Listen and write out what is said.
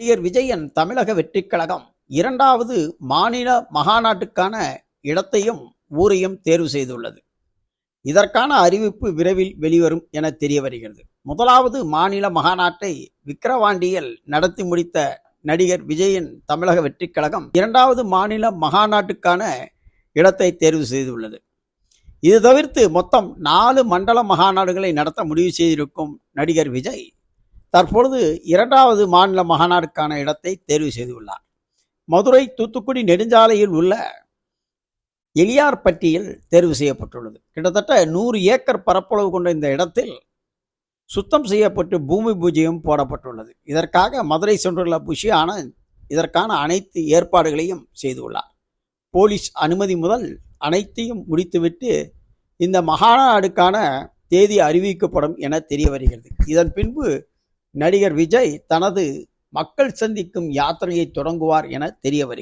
நடிகர் விஜயன் தமிழக வெற்றிக் கழகம் இரண்டாவது மாநில மகாநாட்டுக்கான இடத்தையும் ஊரையும் தேர்வு செய்துள்ளது. இதற்கான அறிவிப்பு விரைவில் வெளிவரும் என தெரிய வருகிறது முதலாவது மாநில மகாநாட்டை விக்கிரவாண்டியில் நடத்தி முடித்த நடிகர் விஜயன் தமிழக வெற்றிக் கழகம் இரண்டாவது மாநில மகாநாட்டுக்கான இடத்தை தேர்வு செய்துள்ளது. இது தவிர்த்து மொத்தம் நாலு மண்டல மகாநாடுகளை நடத்த முடிவு செய்திருக்கும் நடிகர் விஜய் தற்பொழுது இரண்டாவது மாநில மாநாடுக்கான இடத்தை தேர்வு செய்துள்ளார். மதுரை தூத்துக்குடி நெடுஞ்சாலையில் உள்ள எளியார்பட்டியில் தேர்வு செய்யப்பட்டுள்ளது. கிட்டத்தட்ட நூறு ஏக்கர் பரப்பளவு கொண்ட இந்த இடத்தில் சுத்தம் செய்யப்பட்டு பூமி பூஜையும் போடப்பட்டுள்ளது. இதற்காக மதுரை சென்றுள்ள புஷி ஆனந்த் இதற்கான அனைத்து ஏற்பாடுகளையும் செய்துள்ளார். போலீஸ் அனுமதி முதல் அனைத்தையும் முடித்துவிட்டு இந்த மகாநாடுக்கான தேதி அறிவிக்கப்படும் என தெரிய வருகிறது. இதன் பின்பு நடிகர் விஜய் தனது மக்கள் சந்திக்கும் யாத்திரையை தொடங்குவார் என தெரிய வருகிறது.